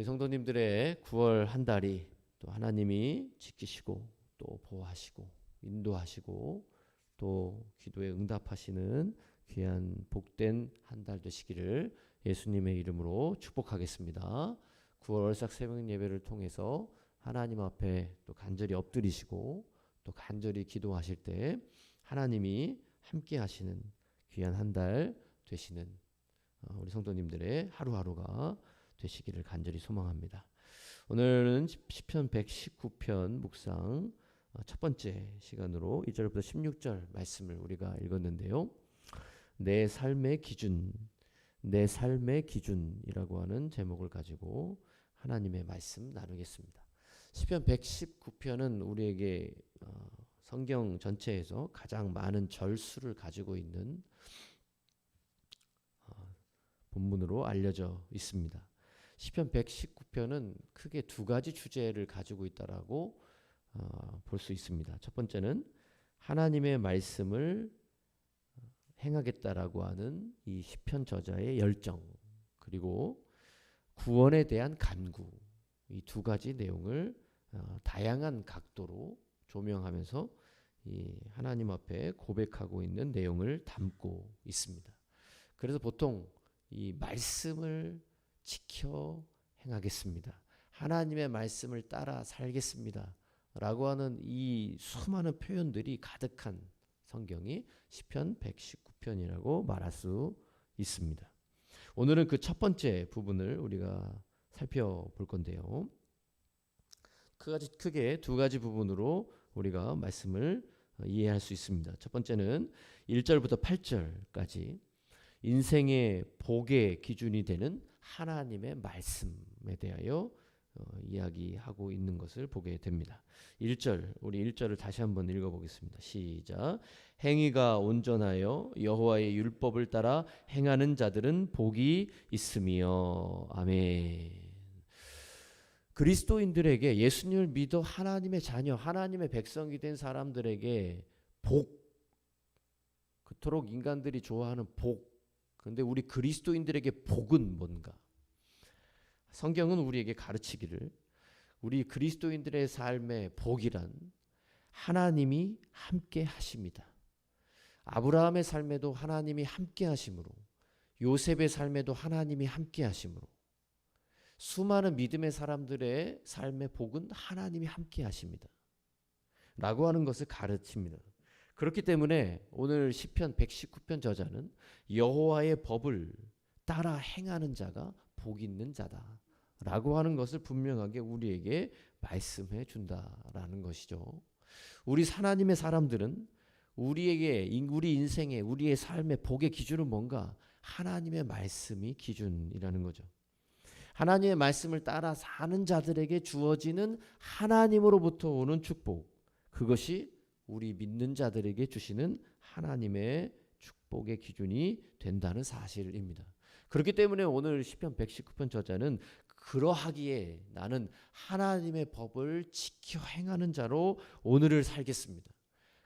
우리 성도님들의 9월 한 달이 또 하나님이 지키시고 또 보호하시고 인도하시고 또 기도에 응답하시는 귀한 복된 한 달 되시기를 예수님의 이름으로 축복하겠습니다. 9월 싹 새벽 예배를 통해서 하나님 앞에 또 간절히 엎드리시고 또 간절히 기도하실 때 하나님이 함께 하시는 귀한 한 달 되시는 어, 우리 성도님들의 하루하루가 되시기를 간절히 소망합니다. 오늘은 시편 119편 묵상 어, 첫 번째 시간으로 1절부터 16절 말씀을 우리가 읽었는데요. 내 삶의 기준, 내 삶의 기준이라고 하는 제목을 가지고 하나님의 말씀 나누겠습니다. 시편 119편은 우리에게 어, 성경 전체에서 가장 많은 절수를 가지고 있는 어, 본문으로 알려져 있습니다. 시편 119편은 크게 두 가지 주제를 가지고 있다라고 어, 볼 수 있습니다. 첫 번째는 하나님의 말씀을 행하겠다라고 하는 이 시편 저자의 열정 그리고 구원에 대한 간구 이 두 가지 내용을 어, 다양한 각도로 조명하면서 이 하나님 앞에 고백하고 있는 내용을 담고 있습니다. 그래서 보통 이 말씀을 지켜 행하겠습니다. 하나님의 말씀을 따라 살겠습니다. 라고 하는 이 수많은 표현들이 가득한 성경이 시편 119편이라고 말할 수 있습니다. 오늘은 그 첫 번째 부분을 우리가 살펴볼 건데요. 크게 두 가지 부분으로 우리가 말씀을 이해할 수 있습니다. 첫 번째는 1절부터 8절까지 인생의 복의 기준이 되는 하나님의 말씀에 대하여 어, 이야기하고 있는 것을 보게 됩니다. 1절 우리 1절을 다시 한번 읽어 보겠습니다. 시작. 행위가 온전하여 여호와의 율법을 따라 행하는 자들은 복이 있으며 아멘. 그리스도인들에게 예수님을 믿어 하나님의 자녀, 하나님의 백성이 된 사람들에게 복 그토록 인간들이 좋아하는 복. 근데 우리 그리스도인들에게 복은 뭔가? 성경은 우리에게 가르치기를 우리 그리스도인들의 삶의 복이란 하나님이 함께 하십니다. 아브라함의 삶에도 하나님이 함께 하심으로 요셉의 삶에도 하나님이 함께 하심으로 수많은 믿음의 사람들의 삶의 복은 하나님이 함께 하십니다. 라고 하는 것을 가르칩니다. 그렇기 때문에 오늘 시편 119편 저자는 여호와의 법을 따라 행하는 자가 복 있는 자다 라고 하는 것을 분명하게 우리에게 말씀해 준다라는 것이죠. 우리 하나님의 사람들은 우리에게 우리 인생의 우리의 삶의 복의 기준은 뭔가 하나님의 말씀이 기준이라는 거죠. 하나님의 말씀을 따라 사는 자들에게 주어지는 하나님으로부터 오는 축복 그것이 우리 믿는 자들에게 주시는 하나님의 축복의 기준이 된다는 사실입니다. 그렇기 때문에 오늘 시편 119편 저자는 그러하기에 나는 하나님의 법을 지켜 행하는 자로 오늘을 살겠습니다.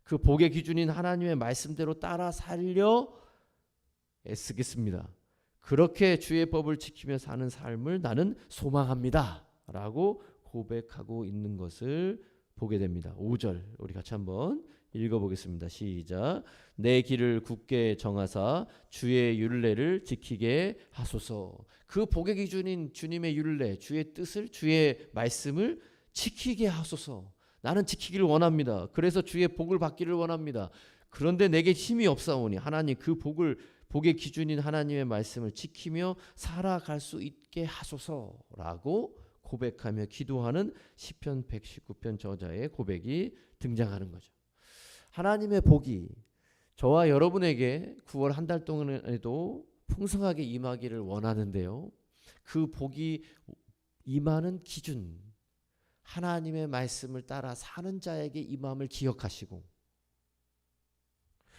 그 복의 기준인 하나님의 말씀대로 따라 살려 애쓰겠습니다. 그렇게 주의 법을 지키며 사는 삶을 나는 소망합니다. 라고 고백하고 있는 것을 보게 됩니다. 5절 우리 같이 한번 읽어보겠습니다. 시작. 내 길을 굳게 정하사 주의 율례를 지키게 하소서. 그 복의 기준인 주님의 율례, 주의 뜻을, 주의 말씀을 지키게 하소서. 나는 지키기를 원합니다. 그래서 주의 복을 받기를 원합니다. 그런데 내게 힘이 없사오니 하나님 그 복을 복의 기준인 하나님의 말씀을 지키며 살아갈 수 있게 하소서라고 고백하며 기도하는 시편 119편 저자의 고백이 등장하는 거죠. 하나님의 복이 저와 여러분에게 9월 한 달 동안에도 풍성하게 임하기를 원하는데요. 그 복이 임하는 기준 하나님의 말씀을 따라 사는 자에게 임함을 기억하시고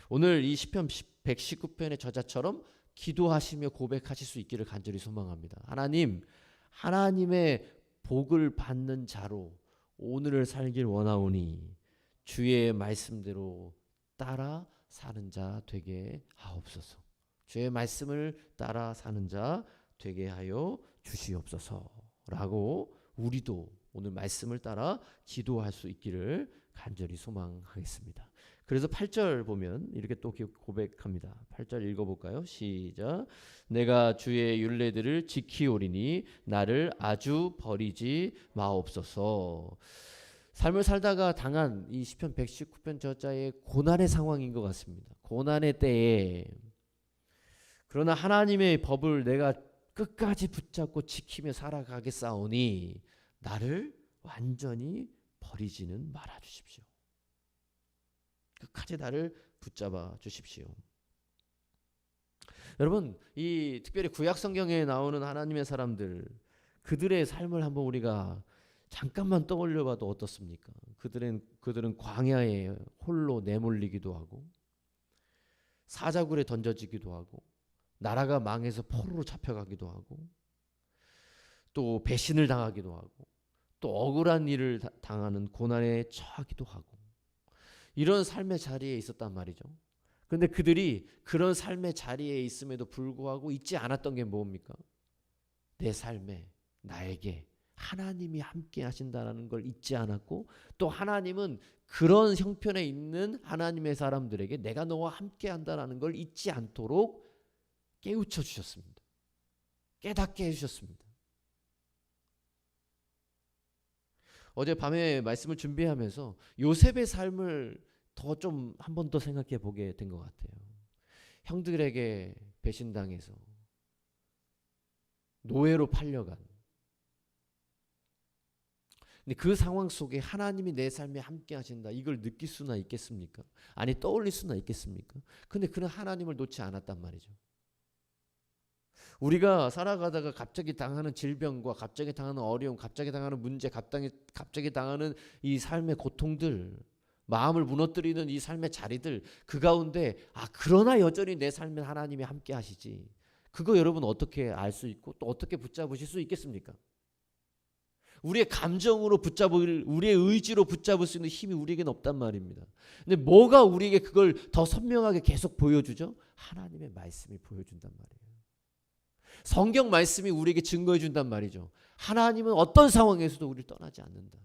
오늘 이 시편 119편의 저자처럼 기도하시며 고백하실 수 있기를 간절히 소망합니다. 하나님, 하나님의 복을 받는 자로 오늘을 살길 원하오니 주의 말씀대로 따라 사는 자 되게 하옵소서. 주의 말씀을 따라 사는 자 되게 하여 주시옵소서. 라고 우리도 오늘 말씀을 따라 기도할 수 있기를 간절히 소망하겠습니다. 그래서 8절 보면 이렇게 또 고백합니다. 8절 읽어볼까요? 시작. 내가 주의 윤례들을 지키오리니 나를 아주 버리지 마옵소서. 삶을 살다가 당한 이 시편 119편 저자의 고난의 상황인 것 같습니다. 고난의 때에 그러나 하나님의 법을 내가 끝까지 붙잡고 지키며 살아가겠사오니 나를 완전히 버리지는 말아 주십시오. 끝까지 나를 붙잡아 주십시오. 여러분, 이 특별히 구약 성경에 나오는 하나님의 사람들 그들의 삶을 한번 우리가 잠깐만 떠올려 봐도 어떻습니까? 그들은 그들은 광야에 홀로 내몰리기도 하고 사자굴에 던져지기도 하고 나라가 망해서 포로로 잡혀가기도 하고 또 배신을 당하기도 하고 또 억울한 일을 다- 당하는 고난에 처하기도 하고 이런 삶의 자리에 있었단 말이죠. 근데 그들이 그런 삶의 자리에 있음에도 불구하고 잊지 않았던 게 뭡니까? 내 삶에 나에게 하나님이 함께 하신다라는 걸 잊지 않았고 또 하나님은 그런 형편에 있는 하나님의 사람들에게 내가 너와 함께 한다라는 걸 잊지 않도록 깨우쳐 주셨습니다. 깨닫게 해 주셨습니다. 어제 밤에 말씀을 준비하면서 요셉의 삶을 더 좀 한 번 더 생각해 보게 된 것 같아요. 형들에게 배신당해서 노예로 팔려간. 근데 그 상황 속에 하나님이 내 삶에 함께 하신다. 이걸 느낄 수나 있겠습니까? 아니 떠올릴 수나 있겠습니까? 근데 그는 하나님을 놓지 않았단 말이죠. 우리가 살아가다가 갑자기 당하는 질병과 갑자기 당하는 어려움, 갑자기 당하는 문제, 갑자기 갑자기 당하는 이 삶의 고통들, 마음을 무너뜨리는 이 삶의 자리들 그 가운데 아 그러나 여전히 내 삶에 하나님이 함께 하시지. 그거 여러분 어떻게 알 수 있고 또 어떻게 붙잡으실 수 있겠습니까? 우리의 감정으로 붙잡을 우리의 의지로 붙잡을 수 있는 힘이 우리에게는 없단 말입니다. 근데 뭐가 우리에게 그걸 더 선명하게 계속 보여주죠? 하나님의 말씀이 보여준단 말이에요. 성경 말씀이 우리에게 증거해 준단 말이죠. 하나님은 어떤 상황에서도 우리를 떠나지 않는다.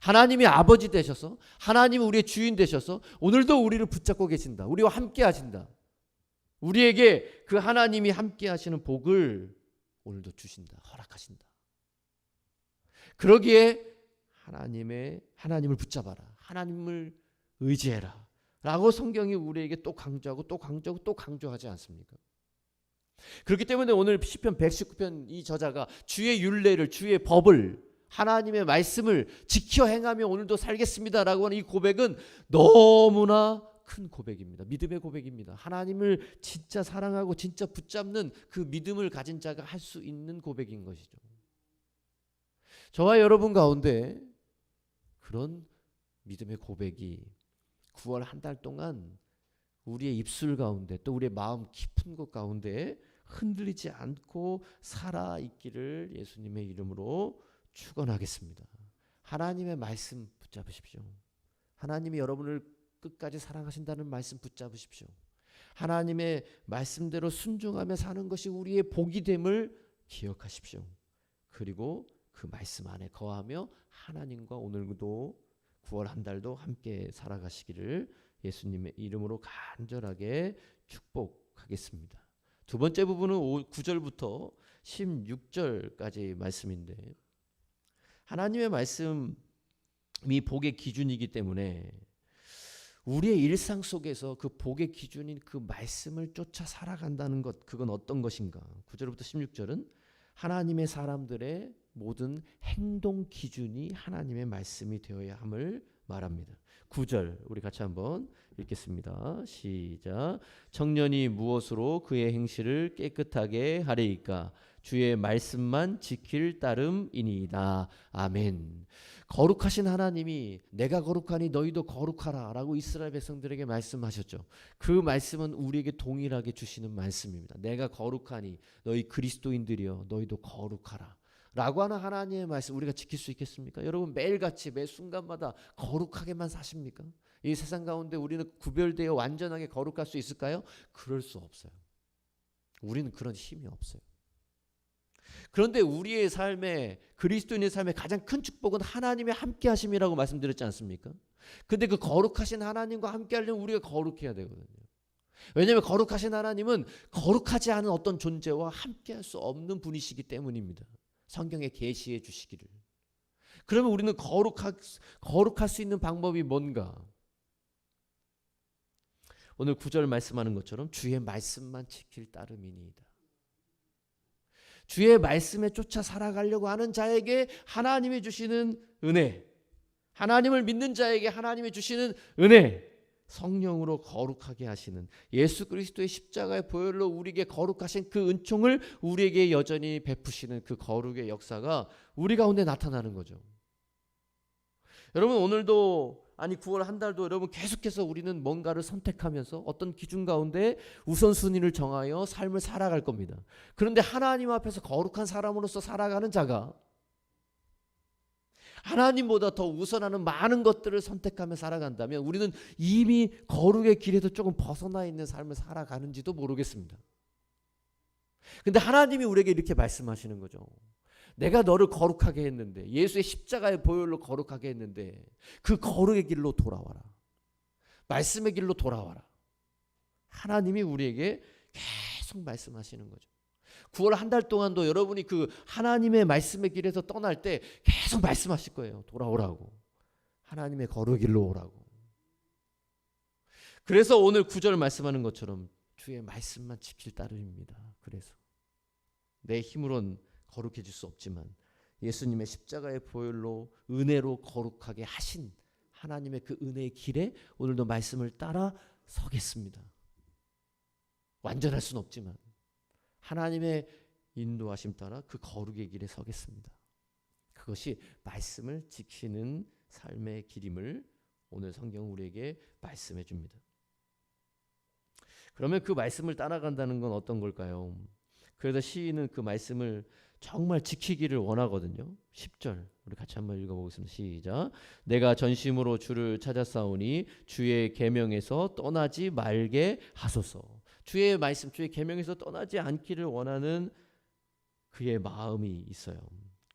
하나님이 아버지 되셔서 하나님은 우리의 주인 되셔서 오늘도 우리를 붙잡고 계신다. 우리와 함께 하신다. 우리에게 그 하나님이 함께 하시는 복을 오늘도 주신다. 허락하신다. 그러기에 하나님의 하나님을 붙잡아라. 하나님을 의지해라. 라고 성경이 우리에게 또 강조하고 또 강조하고 또 강조하지 않습니까? 그렇기 때문에 오늘 시편 119편 이 저자가 주의 윤례를 주의 법을 하나님의 말씀을 지켜 행하며 오늘도 살겠습니다라고 하는 이 고백은 너무나 큰 고백입니다. 믿음의 고백입니다. 하나님을 진짜 사랑하고 진짜 붙잡는 그 믿음을 가진 자가 할 수 있는 고백인 것이죠. 저와 여러분 가운데 그런 믿음의 고백이 9월 한 달 동안 우리의 입술 가운데 또 우리의 마음 깊은 곳 가운데 흔들리지 않고 살아 있기를 예수님의 이름으로 축원하겠습니다. 하나님의 말씀 붙잡으십시오. 하나님이 여러분을 끝까지 사랑하신다는 말씀 붙잡으십시오. 하나님의 말씀대로 순종하며 사는 것이 우리의 복이 됨을 기억하십시오. 그리고 그 말씀 안에 거하며 하나님과 오늘도 9월 한 달도 함께 살아가시기를 예수님의 이름으로 간절하게 축복하겠습니다. 두 번째 부분은 9절부터 16절까지 말씀인데 하나님의 말씀이 복의 기준이기 때문에 우리의 일상 속에서 그 복의 기준인 그 말씀을 쫓아 살아간다는 것 그건 어떤 것인가? 9절부터 16절은 하나님의 사람들의 모든 행동 기준이 하나님의 말씀이 되어야 함을 말합니다. 9절 우리 같이 한번 읽겠습니다. 시작. 청년이 무엇으로 그의 행실을 깨끗하게 하리이까 주의 말씀만 지킬 따름이니이다. 아멘. 거룩하신 하나님이 내가 거룩하니 너희도 거룩하라라고 이스라엘 백성들에게 말씀하셨죠. 그 말씀은 우리에게 동일하게 주시는 말씀입니다. 내가 거룩하니 너희 그리스도인들이여 너희도 거룩하라. 라고 하는 하나님의 말씀 우리가 지킬 수 있겠습니까? 여러분 매일같이 매 순간마다 거룩하게만 사십니까? 이 세상 가운데 우리는 구별되어 완전하게 거룩할 수 있을까요? 그럴 수 없어요. 우리는 그런 힘이 없어요. 그런데 우리의 삶에 그리스도인의 삶의 가장 큰 축복은 하나님의 함께 하심이라고 말씀드렸지 않습니까? 근데 그 거룩하신 하나님과 함께 하려면 우리가 거룩해야 되거든요. 왜냐하면 거룩하신 하나님은 거룩하지 않은 어떤 존재와 함께 할 수 없는 분이시기 때문입니다. 성경에 계시해 주시기를. 그러면 우리는 거룩할, 거룩할 수 있는 방법이 뭔가? 오늘 구절 말씀하는 것처럼 주의 말씀만 지킬 따름이니이다. 주의 말씀에 쫓아 살아가려고 하는 자에게 하나님이 주시는 은혜, 하나님을 믿는 자에게 하나님이 주시는 은혜, 성령으로 거룩하게 하시는 예수 그리스도의 십자가의 보혈로 우리에게 거룩하신 그 은총을 우리에게 여전히 베푸시는 그 거룩의 역사가 우리 가운데 나타나는 거죠. 여러분 오늘도 아니 9월 한 달도 여러분 계속해서 우리는 뭔가를 선택하면서 어떤 기준 가운데 우선순위를 정하여 삶을 살아갈 겁니다. 그런데 하나님 앞에서 거룩한 사람으로서 살아가는 자가 하나님보다 더 우선하는 많은 것들을 선택하며 살아간다면 우리는 이미 거룩의 길에서 조금 벗어나 있는 삶을 살아가는지도 모르겠습니다. 근데 하나님이 우리에게 이렇게 말씀하시는 거죠. 내가 너를 거룩하게 했는데 예수의 십자가의 보혈로 거룩하게 했는데 그 거룩의 길로 돌아와라. 말씀의 길로 돌아와라. 하나님이 우리에게 계속 말씀하시는 거죠. 9월 한 달 동안도 여러분이 그 하나님의 말씀의 길에서 떠날 때 계속 말씀하실 거예요. 돌아오라고. 하나님의 거룩 길로 오라고. 그래서 오늘 구절 말씀하는 것처럼 주의 말씀만 지킬 따름입니다. 그래서 내 힘으론 거룩해질 수 없지만 예수님의 십자가의 보혈로 은혜로 거룩하게 하신 하나님의 그 은혜의 길에 오늘도 말씀을 따라 서겠습니다. 완전할 수는 없지만 하나님의 인도하심 따라 그 거룩의 길에 서겠습니다. 그것이 말씀을 지키는 삶의 길임을 오늘 성경 우리에게 말씀해 줍니다. 그러면 그 말씀을 따라간다는 건 어떤 걸까요? 그래서 시인은 그 말씀을 정말 지키기를 원하거든요. 10절 우리 같이 한번 읽어보겠습니다. 시작. 내가 전심으로 주를 찾아싸우니 주의 계명에서 떠나지 말게 하소서. 주의 말씀, 주의 계명에서 떠나지 않기를 원하는 그의 마음이 있어요.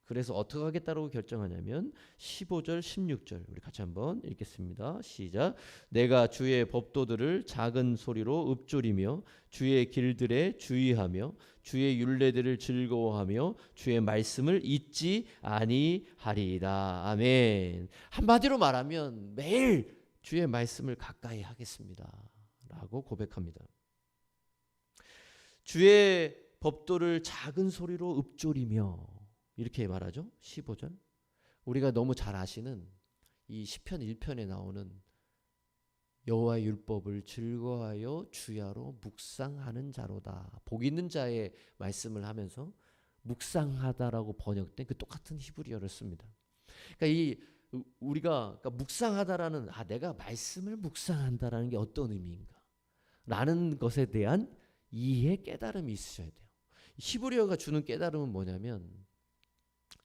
그래서 어떻게 하겠다고 결정하냐면 15절, 16절 우리 같이 한번 읽겠습니다. 시작. 내가 주의 법도들을 작은 소리로 읊조리며 주의 길들에 주의하며 주의 율례들을 즐거워하며 주의 말씀을 잊지 아니하리이다. 아멘. 한마디로 말하면 매일 주의 말씀을 가까이 하겠습니다. 라고 고백합니다. 주의 법도를 작은 소리로 읊조리며 이렇게 말하죠. 15절. 우리가 너무 잘 아시는 이 시편 1편에 나오는 여호와의 율법을 즐거워하여 주야로 묵상하는 자로다. 복 있는 자의 말씀을 하면서 묵상하다라고 번역된 그 똑같은 히브리어를 씁니다. 그러니까 이 우리가 그러니까 묵상하다라는 아 내가 말씀을 묵상한다라는 게 어떤 의미인가? 라는 것에 대한 이해 깨달음이 있으셔야 돼요. 히브리어가 주는 깨달음은 뭐냐면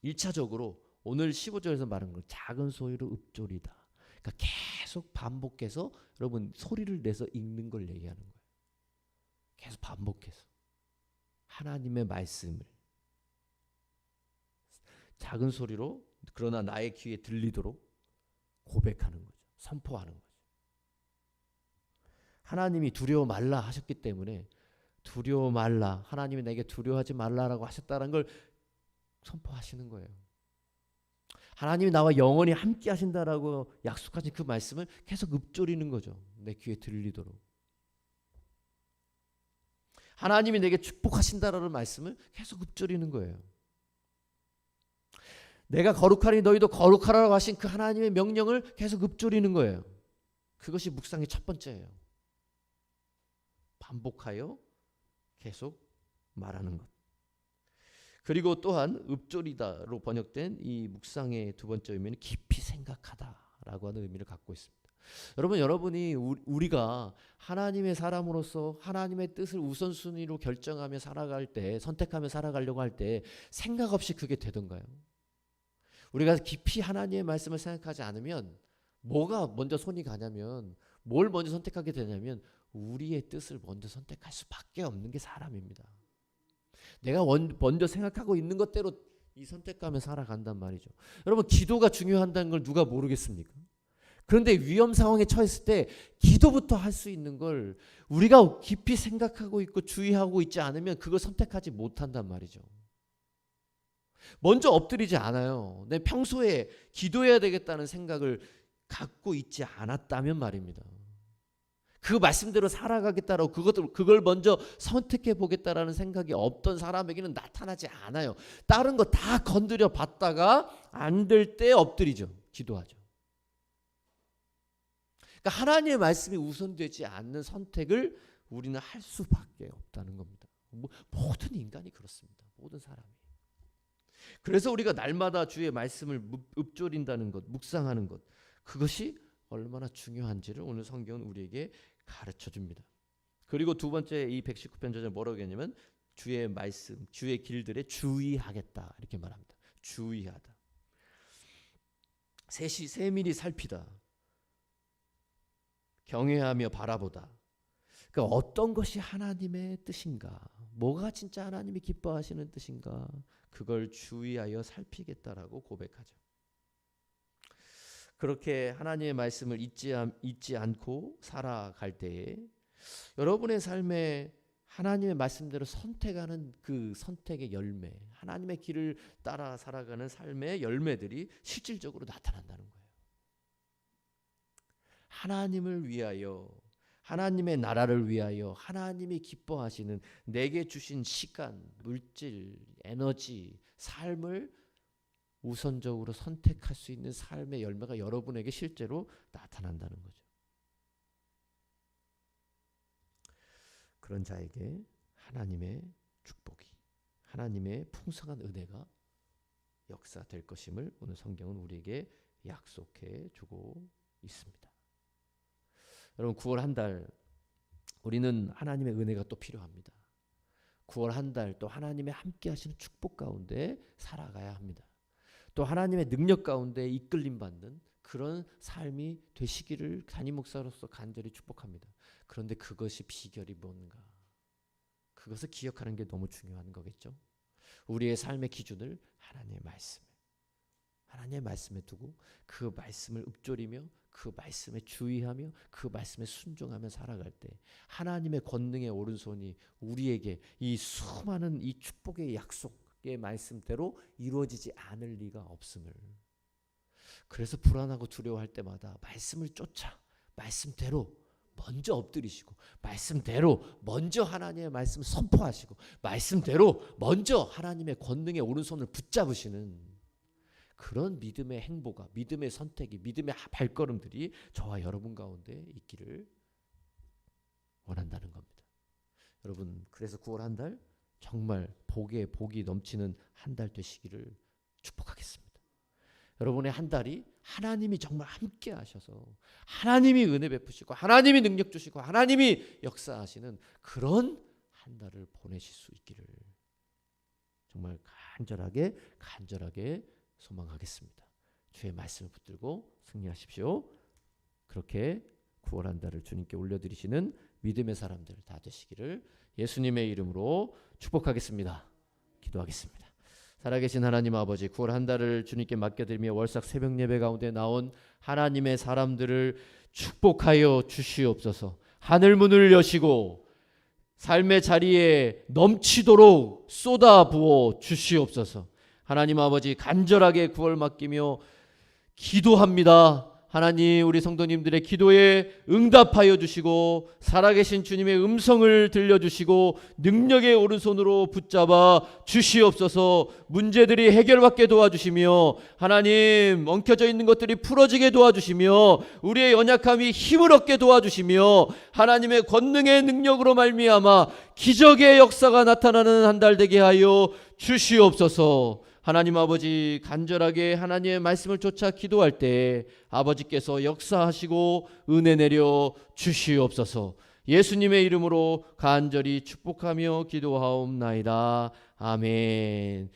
1차적으로 오늘 15절에서 말한 걸 작은 소리로 읊조리다. 그러니까 계속 반복해서 여러분 소리를 내서 읽는 걸 얘기하는 거예요. 계속 반복해서 하나님의 말씀을 작은 소리로 그러나 나의 귀에 들리도록 고백하는 거죠. 선포하는 거죠. 하나님이 두려워 말라 하셨기 때문에 두려워 말라 하나님이 내게 두려워하지 말라라고 하셨다는 걸 선포하시는 거예요. 하나님이 나와 영원히 함께 하신다라고 약속하신 그 말씀을 계속 읊조리는 거죠. 내 귀에 들리도록. 하나님이 내게 축복하신다라는 말씀을 계속 읊조리는 거예요. 내가 거룩하니 너희도 거룩하라고 하신 그 하나님의 명령을 계속 읊조리는 거예요. 그것이 묵상의 첫 번째예요. 반복하여 계속 말하는 것. 그리고 또한 읍조리다로 번역된 이 묵상의 두 번째 의미는 깊이 생각하다라고 하는 의미를 갖고 있습니다. 여러분 여러분이 우리가 하나님의 사람으로서 하나님의 뜻을 우선순위로 결정하며 살아갈 때 선택하며 살아가려고 할 때 생각 없이 그게 되던가요? 우리가 깊이 하나님의 말씀을 생각하지 않으면 뭐가 먼저 손이 가냐면 뭘 먼저 선택하게 되냐면 우리의 뜻을 먼저 선택할 수밖에 없는 게 사람입니다. 내가 원, 먼저 생각하고 있는 것대로 이 선택하며 살아간단 말이죠. 여러분 기도가 중요한다는 걸 누가 모르겠습니까? 그런데 위험 상황에 처했을 때 기도부터 할 수 있는 걸 우리가 깊이 생각하고 있고 주의하고 있지 않으면 그걸 선택하지 못한단 말이죠. 먼저 엎드리지 않아요. 내 평소에 기도해야 되겠다는 생각을 갖고 있지 않았다면 말입니다. 그 말씀대로 살아가겠다라고 그것들 그걸 먼저 선택해 보겠다라는 생각이 없던 사람에게는 나타나지 않아요. 다른 거 다 건드려 봤다가 안 될 때 엎드리죠. 기도하죠. 그러니까 하나님의 말씀이 우선되지 않는 선택을 우리는 할 수밖에 없다는 겁니다. 뭐, 모든 인간이 그렇습니다. 모든 사람이. 그래서 우리가 날마다 주의 말씀을 묵- 읊조린다는 것, 묵상하는 것, 그것이 얼마나 중요한지를 오늘 성경은 우리에게 가르쳐 줍니다. 그리고 두 번째 이 119편 저자 뭐라고 했냐면 주의 말씀, 주의 길들에 주의하겠다 이렇게 말합니다. 주의하다. 세시 세밀히 살피다. 경외하며 바라보다. 그러니까 어떤 것이 하나님의 뜻인가? 뭐가 진짜 하나님이 기뻐하시는 뜻인가? 그걸 주의하여 살피겠다라고 고백하죠. 그렇게 하나님의 말씀을 잊지, 않- 잊지 않고 살아갈 때에 여러분의 삶에 하나님의 말씀대로 선택하는 그 선택의 열매, 하나님의 길을 따라 살아가는 삶의 열매들이 실질적으로 나타난다는 거예요. 하나님을 위하여 하나님의 나라를 위하여 하나님이 기뻐하시는 내게 주신 시간, 물질, 에너지, 삶을 우선적으로 선택할 수 있는 삶의 열매가 여러분에게 실제로 나타난다는 거죠. 그런 자에게 하나님의 축복이 하나님의 풍성한 은혜가 역사될 것임을 오늘 성경은 우리에게 약속해 주고 있습니다. 여러분 9월 한 달 우리는 하나님의 은혜가 또 필요합니다. 9월 한 달 또 하나님의 함께 하시는 축복 가운데 살아가야 합니다. 또 하나님의 능력 가운데 이끌림 받는 그런 삶이 되시기를 담임 목사로서 간절히 축복합니다. 그런데 그것이 비결이 뭔가? 그것을 기억하는 게 너무 중요한 거겠죠. 우리의 삶의 기준을 하나님의 말씀에 하나님의 말씀에 두고 그 말씀을 읊조리며 그 말씀에 주의하며 그 말씀에 순종하며 살아갈 때 하나님의 권능의 오른손이 우리에게 이 수많은 이 축복의 약속의 말씀대로 이루어지지 않을 리가 없음을 그래서 불안하고 두려워할 때마다 말씀을 쫓아 말씀대로 먼저 엎드리시고 말씀대로 먼저 하나님의 말씀을 선포하시고 말씀대로 먼저 하나님의 권능의 오른손을 붙잡으시는 그런 믿음의 행보가 믿음의 선택이 믿음의 발걸음들이 저와 여러분 가운데 있기를 원한다는 겁니다. 여러분 그래서 9월 한달 정말 복에 복이 넘치는 한 달 되시기를 축복하겠습니다. 여러분의 한 달이 하나님이 정말 함께 하셔서 하나님이 은혜 베푸시고 하나님이 능력 주시고 하나님이 역사하시는 그런 한 달을 보내실 수 있기를 정말 간절하게 간절하게 소망하겠습니다. 주의 말씀을 붙들고 승리하십시오. 그렇게 9월 한 달을 주님께 올려드리시는 믿음의 사람들 다 되시기를 예수님의 이름으로 축복하겠습니다. 기도하겠습니다. 살아계신 하나님 아버지 9월 한 달을 주님께 맡겨드리며 월삭 새벽 예배 가운데 나온 하나님의 사람들을 축복하여 주시옵소서 하늘 문을 여시고 삶의 자리에 넘치도록 쏟아 부어 주시옵소서 하나님 아버지 간절하게 구월 맡기며 기도합니다. 하나님 우리 성도님들의 기도에 응답하여 주시고 살아계신 주님의 음성을 들려주시고 능력의 오른손으로 붙잡아 주시옵소서. 문제들이 해결받게 도와주시며 하나님 엉켜져 있는 것들이 풀어지게 도와주시며 우리의 연약함이 힘을 얻게 도와주시며 하나님의 권능의 능력으로 말미암아 기적의 역사가 나타나는 한 달 되게 하여 주시옵소서 하나님 아버지 간절하게 하나님의 말씀을 쫓아 기도할 때 아버지께서 역사하시고 은혜 내려 주시옵소서. 예수님의 이름으로 간절히 축복하며 기도하옵나이다. 아멘.